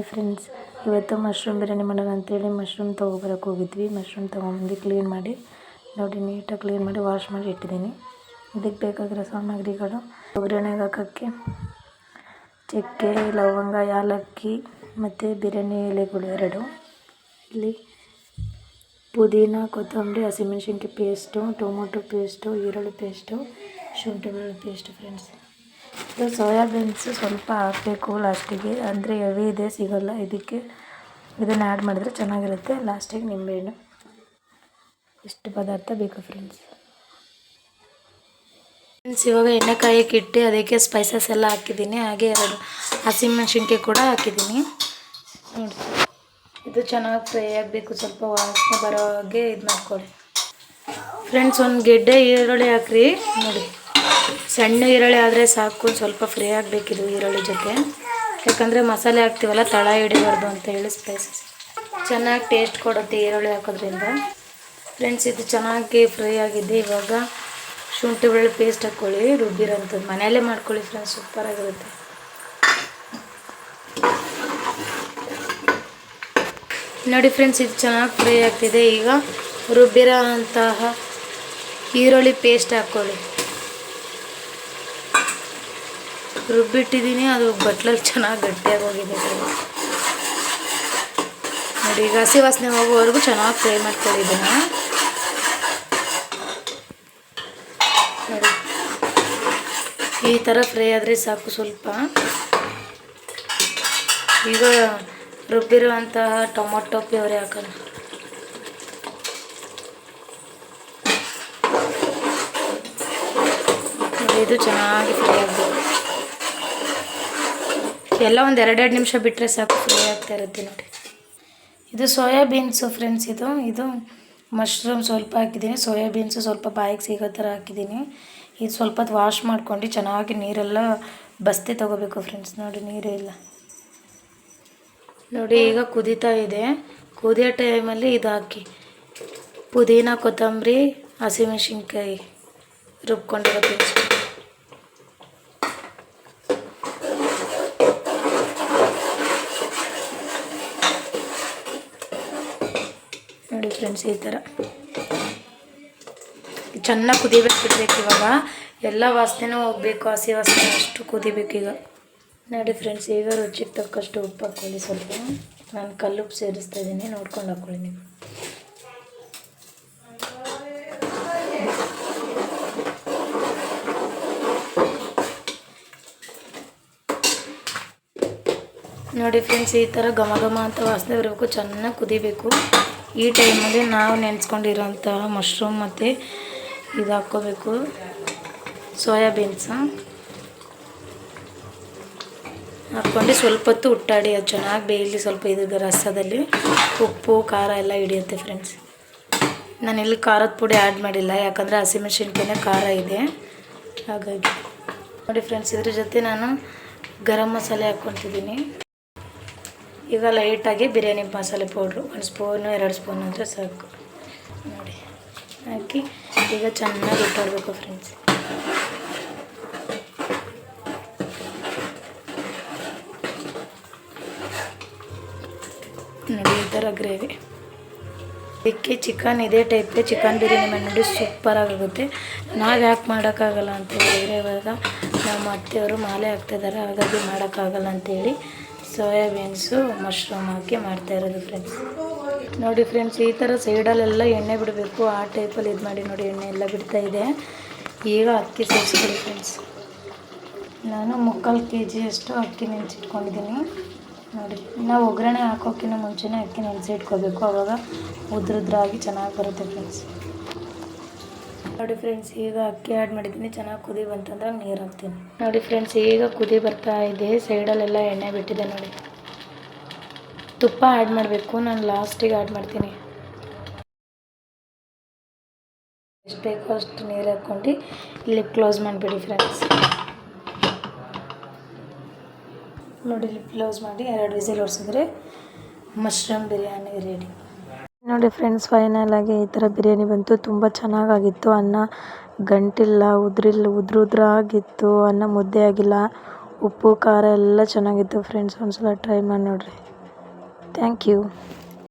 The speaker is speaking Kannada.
Hi friends. ಇವತ್ತು ಮಶ್ರೂಮ್ ಬಿರಿಯಾನಿ ಮಾಡೋಣ ಅಂತೇಳಿ ಮಶ್ರೂಮ್ ತೊಗೊಬರಕ್ಕೆ ಹೋಗಿದ್ವಿ. ಮಶ್ರೂಮ್ ತೊಗೊಂಬಂದು ಕ್ಲೀನ್ ಮಾಡಿ, ನೋಡಿ ನೀಟಾಗಿ ಕ್ಲೀನ್ ಮಾಡಿ ವಾಶ್ ಮಾಡಿ ಇಟ್ಟಿದ್ದೀನಿ. ಇದಕ್ಕೆ ಬೇಕಾಗಿರೋ ಸಾಮಗ್ರಿಗಳು ಒಗ್ಗರಣೆಗೆ ಹಾಕೋಕ್ಕೆ ಚಕ್ಕೆ, ಲವಂಗ, ಯಾಲಕ್ಕಿ ಮತ್ತು ಬಿರಿಯಾನಿ ಎಲೆಗಳು ಎರಡು. ಇಲ್ಲಿ ಪುದೀನ, ಕೊತ್ತಂಬರಿ, ಹಸಿಮೆಣ್ಸಿನ್ಕಾಯಿ ಪೇಸ್ಟು ಟೊಮೊಟೊ ಪೇಸ್ಟು ಈರುಳ್ಳಿ ಪೇಸ್ಟು ಶುಂಠಿ ಬೆಳ್ಳುಳ್ಳಿ ಪೇಸ್ಟು ಫ್ರೆಂಡ್ಸ್ ಇದು ಸೋಯಾಬೀನ್ಸ್ ಸ್ವಲ್ಪ ಹಾಕಬೇಕು, ಲಾಸ್ಟಿಗೆ. ಅಂದರೆ ಹೆವಿ ಇದೆ, ಸಿಗೋಲ್ಲ. ಇದಕ್ಕೆ ಇದನ್ನು ಆ್ಯಡ್ ಮಾಡಿದ್ರೆ ಚೆನ್ನಾಗಿರುತ್ತೆ. ಲಾಸ್ಟಿಗೆ ನಿಂಬೆಹಣ್ಣು. ಇಷ್ಟು ಪದಾರ್ಥ ಬೇಕು ಫ್ರೆಂಡ್ಸ್ ಫ್ರೆಂಡ್ಸ್ ಇವಾಗ ಎಣ್ಣೆ ಕಾಯಕ್ಕೆ ಇಟ್ಟು ಅದಕ್ಕೆ ಸ್ಪೈಸಸ್ ಎಲ್ಲ ಹಾಕಿದ್ದೀನಿ. ಹಾಗೆ ಎರಡು ಹಸಿಮೆಣಸಿನ್ಕಾಯಿ ಕೂಡ ಹಾಕಿದ್ದೀನಿ. ನೋಡಿ. ಇದು ಚೆನ್ನಾಗಿ ಫ್ರೈ ಆಗಬೇಕು. ಸ್ವಲ್ಪ ವಾಸನೆ ಬರೋ ಹಾಗೆ ಇದು ಮಾಡ್ಕೊಳ್ಳಿ ಫ್ರೆಂಡ್ಸ್ ಒಂದು ಗೆಡ್ಡೆ ಈರುಳ್ಳಿ ಹಾಕ್ರಿ. ನೋಡಿ. ಸಣ್ಣ ಈರುಳ್ಳಿ ಆದರೆ ಸಾಕು, ಸ್ವಲ್ಪ ಫ್ರೈ ಆಗಬೇಕಿದು ಈರುಳ್ಳಿ ಜೊತೆ. ಯಾಕಂದರೆ ಮಸಾಲೆ ಹಾಕ್ತೀವಲ್ಲ, ತಳ ಹಿಡಿಬಾರ್ದು ಅಂತ ಹೇಳಿ ಸ್ಪೈಸಸ್ ಚೆನ್ನಾಗಿ ಟೇಸ್ಟ್ ಕೊಡುತ್ತೆ ಈರುಳ್ಳಿ ಹಾಕೋದ್ರಿಂದ. ಫ್ರೆಂಡ್ಸ್ ಇದು ಚೆನ್ನಾಗಿ ಫ್ರೈ ಆಗಿದೆ. ಇವಾಗ ಶುಂಠಿ ಬೆಳ್ಳುಳ್ಳಿ ಪೇಸ್ಟ್ ಹಾಕ್ಕೊಳ್ಳಿ ರುಬ್ಬಿರೋಂಥದ್ದು. ಮನೆಯಲ್ಲೇ ಮಾಡ್ಕೊಳ್ಳಿ ಫ್ರೆಂಡ್ಸ್ ಸೂಪರಾಗಿರುತ್ತೆ ನೋಡಿ ಫ್ರೆಂಡ್ಸ್ ಇದು ಚೆನ್ನಾಗಿ ಫ್ರೈ ಆಗ್ತಿದೆ. ಈಗ ರುಬ್ಬಿರೋ ಅಂತಹ ಈರುಳ್ಳಿ ಪೇಸ್ಟ್ ಹಾಕ್ಕೊಳ್ಳಿ ರುಬ್ಬಿಟ್ಟಿದ್ದೀನಿ ಅದು ಬಟ್ಲಲ್ಲಿ ಚೆನ್ನಾಗಿ ಗಟ್ಟಿಯಾಗಿ ಹೋಗಿದೆ ನೋಡಿ, ಈಗ ಹಸಿ ವಾಸನೆ ಹೋಗುವವರೆಗೂ ಚೆನ್ನಾಗಿ ಫ್ರೈ ಮಾಡ್ಕೊಂಡಿದ್ದೀನಿ ನೋಡಿ. ಈ ಥರ ಫ್ರೈ ಆದರೆ ಸಾಕು ಸ್ವಲ್ಪ. ಈಗ ರುಬ್ಬಿರುವಂತಹ ಟೊಮೊಟೊ ಪ್ಯೂರಿ ಹಾಕಲ್ಲ ಇದು ಚೆನ್ನಾಗಿ ಫ್ರೈ ಆಗಬೇಕು ಎಲ್ಲ ಒಂದು ಎರಡೆರಡು ನಿಮಿಷ ಬಿಟ್ಟರೆ ಸಾಕು ಫ್ರೈ ಆಗ್ತಾ ಇರುತ್ತೆ ನೋಡಿ. ಇದು ಸೋಯಾಬೀನ್ಸು ಫ್ರೆಂಡ್ಸ್ ಇದು. ಇದು ಮಶ್ರೂಮ್ ಸ್ವಲ್ಪ ಹಾಕಿದ್ದೀನಿ. ಸೋಯಾಬೀನ್ಸು ಸ್ವಲ್ಪ ಬಾಯಿಗೆ ಸಿಗೋ ಥರ ಹಾಕಿದ್ದೀನಿ. ಇದು ಸ್ವಲ್ಪ ವಾಶ್ ಮಾಡ್ಕೊಂಡು ಚೆನ್ನಾಗಿ ನೀರೆಲ್ಲ ಬಸ್ತಿ ತೊಗೋಬೇಕು ಫ್ರೆಂಡ್ಸ್ ನೋಡಿ, ನೀರೇ ಇಲ್ಲ. ನೋಡಿ, ಈಗ ಕುದೀತಾ ಇದೆ. ಕುದಿಯೋ ಟೈಮಲ್ಲಿ ಇದು ಹಾಕಿ. ಪುದೀನ ಕೊತ್ತಂಬರಿ, ಹಸಿಮೆಣ್ಸಿನ್ಕಾಯಿ ರುಬ್ಕೊಂಡಿರೋ ಪೇಸ್ಟ್ ನೋಡಿ ಫ್ರೆಂಡ್ಸ್ ಈ ಥರ. ಚೆನ್ನಾಗಿ ಕುದಿಬೇಕು ಬಿಡ್ಬೇಕು ಇವಾಗ. ಎಲ್ಲ ವಾಸನೆನೂ ಹೋಗ್ಬೇಕು, ಹಸಿ ವಾಸನೆ ಅಷ್ಟು ಕುದಿಬೇಕು ಈಗ. ನೋಡಿ ಫ್ರೆಂಡ್ಸ್ ಈಗ ರುಚಿಗೆ ತಕ್ಕಷ್ಟು ಉಪ್ಪು ಹಾಕ್ಕೊಳ್ಳಿ ಸ್ವಲ್ಪ. ನಾನು ಕಲ್ಲುಪ್ಪು ಸೇರಿಸ್ತಾ ಇದ್ದೀನಿ ನೋಡ್ಕೊಂಡು ಹಾಕ್ಕೊಳ್ಳಿ ನೀವು. ನೋಡಿ ಫ್ರೆಂಡ್ಸ್ ಈ ಥರ ಘಮ ಘಮ ಅಂತ ವಾಸನೆ ಬರಬೇಕು, ಚೆನ್ನಾಗಿ ಕುದಿಬೇಕು. ಈ ಟೈಮಲ್ಲಿ ನಾವು ನೆನೆಸ್ಕೊಂಡಿರೋಂತಹ ಮಶ್ರೂಮ್ ಮತ್ತು ಇದು ಹಾಕ್ಕೋಬೇಕು. ಸೋಯಾಬೀನ್ಸ. ಹಾಕ್ಕೊಂಡು ಸ್ವಲ್ಪ ಹೊತ್ತು ಉಟ್ಟಾಡಿ ಅದು ಚೆನ್ನಾಗಿ ಬೇಯಲಿ ಸ್ವಲ್ಪ ಇದು ರಸದಲ್ಲಿ. ಉಪ್ಪು, ಖಾರ ಎಲ್ಲ ಹಿಡಿಯುತ್ತೆ ಫ್ರೆಂಡ್ಸ್ ನಾನು ಇಲ್ಲಿ ಖಾರದ ಪುಡಿ ಆ್ಯಡ್ ಮಾಡಿಲ್ಲ, ಯಾಕಂದರೆ ಹಸಿಮೆಣ್ಸಿನ್ಕಾಯಿನೇ ಖಾರ ಇದೆ. ಹಾಗಾಗಿ ನೋಡಿ ಫ್ರೆಂಡ್ಸ್ ಇದ್ರ ಜೊತೆ ನಾನು ಗರಂ ಮಸಾಲೆ ಹಾಕ್ಕೊತಿದ್ದೀನಿ. ಈಗ ಲೈಟಾಗಿ ಬಿರಿಯಾನಿ ಮಸಾಲೆ ಪೌಡ್ರು ಒಂದು ಸ್ಪೂನು ಎರಡು ಸ್ಪೂನ್ ಅಂದರೆ ಸಾಕು. ನೋಡಿ, ಹಾಕಿ ಈಗ ಚೆನ್ನಾಗಿ ಇಟ್ಟಾಡಬೇಕು ಫ್ರೆಂಡ್ಸ್ ನೋಡಿ, ಈ ಥರ ಗ್ರೇವಿ ಇದಕ್ಕೆ ಚಿಕನ್ ಇದೇ ಟೈಪೇ ಚಿಕನ್ ಬಿರಿಯಾನಿ ಮಾಡಿ ನೋಡಿ ಸೂಪರಾಗುತ್ತೆ ನಾವು ಯಾಕೆ ಮಾಡೋಕ್ಕಾಗಲ್ಲ ಅಂತ ಹೇಳಿದರೆ ಇವಾಗ ನಮ್ಮ ಅತ್ತೆಯವರು ಮಾಲೆ ಹಾಕ್ತಿದ್ದಾರೆ ಹಾಗಾಗಿ ಮಾಡೋಕ್ಕಾಗಲ್ಲ ಅಂತೇಳಿ ಸೋಯಾಬೀನ್ಸು ಮಶ್ರೂಮ್ ಹಾಕಿ ಮಾಡ್ತಾ ಇರೋದು ಫ್ರೆಂಡ್ಸ್ ನೋಡಿ ಫ್ರೆಂಡ್ಸ್ ಈ ಥರ ಸೈಡಲ್ಲೆಲ್ಲ ಎಣ್ಣೆ ಬಿಡಬೇಕು. ಆ ಟೈಪಲ್ಲಿ ಇದು ಮಾಡಿ ನೋಡಿ, ಎಣ್ಣೆ ಎಲ್ಲ ಬಿಡ್ತಾ ಇದೆ. ಈಗ ಅಕ್ಕಿ ಸೇರಿಸ್ಕೊಳ್ಳಿ ಫ್ರೆಂಡ್ಸ್ ನಾನು ಮುಕ್ಕಾಲು ಕೆ ಜಿಯಷ್ಟು ಅಕ್ಕಿ ನೆನೆಸಿಟ್ಕೊಂಡಿದ್ದೀನಿ. ನೋಡಿ, ನಾವು ಒಗ್ಗರಣೆ ಹಾಕೋಕ್ಕಿಂತ ಮುಂಚೆನೇ ಅಕ್ಕಿ ನೆನೆಸಿಟ್ಕೋಬೇಕು. ಆವಾಗ ಉದ್ರುದ್ರಾಗಿ ಚೆನ್ನಾಗಿ ಬರುತ್ತೆ ಫ್ರೆಂಡ್ಸ್ ನೋಡಿ ಫ್ರೆಂಡ್ಸ್ ಈಗ ಅಕ್ಕಿ ಆ್ಯಡ್ ಮಾಡಿದ್ದೀನಿ. ಚೆನ್ನಾಗಿ ಕುದಿ ಬಂತಂದ್ರೆ ನೀರು ಹಾಕ್ತೀನಿ. ನೋಡಿ ಫ್ರೆಂಡ್ಸ್ ಈಗ ಕುದಿ ಬರ್ತಾ ಇದೆ. ಸೈಡಲ್ಲೆಲ್ಲ ಎಣ್ಣೆ ಬಿಟ್ಟಿದೆ ನೋಡಿ. ತುಪ್ಪ ಆ್ಯಡ್ ಮಾಡಬೇಕು. ನಾನು ಲಾಸ್ಟಿಗೆ ಆ್ಯಡ್ ಮಾಡ್ತೀನಿ. ಎಷ್ಟು ಬೇಕೋ ಅಷ್ಟು ನೀರು ಹಾಕ್ಕೊಂಡು ಇಲ್ಲಿ ಕ್ಲೋಸ್ ಮಾಡಿಬಿಡಿ ಫ್ರೆಂಡ್ಸ್ ನೋಡಿ ಇಲ್ಲಿ ಕ್ಲೋಸ್ ಮಾಡಿ ಎರಡು ವಿಸಿಲ್ ಹೊಡ್ಸಿದ್ರೆ ಮಶ್ರೂಮ್ ಬಿರಿಯಾನಿ ರೆಡಿ ನೋಡಿ ಫ್ರೆಂಡ್ಸ್ ಫೈನಲ್ ಆಗಿ ಈ ಥರ ಬಿರಿಯಾನಿ ಬಂತು. ತುಂಬ ಚೆನ್ನಾಗಾಗಿತ್ತು. ಅನ್ನ ಗಂಟಿಲ್ಲ ಉದ್ರಿಲ್ಲ ಉದ್ರ ಉದ್ರ ಆಗಿತ್ತು ಅನ್ನ ಮುದ್ದೆ ಆಗಿಲ್ಲ. ಉಪ್ಪು, ಖಾರ ಎಲ್ಲ ಚೆನ್ನಾಗಿತ್ತು. ಫ್ರೆಂಡ್ಸ್ ಒಂದ್ಸಲ ಟ್ರೈ ಮಾಡಿ ನೋಡಿರಿ. Thank you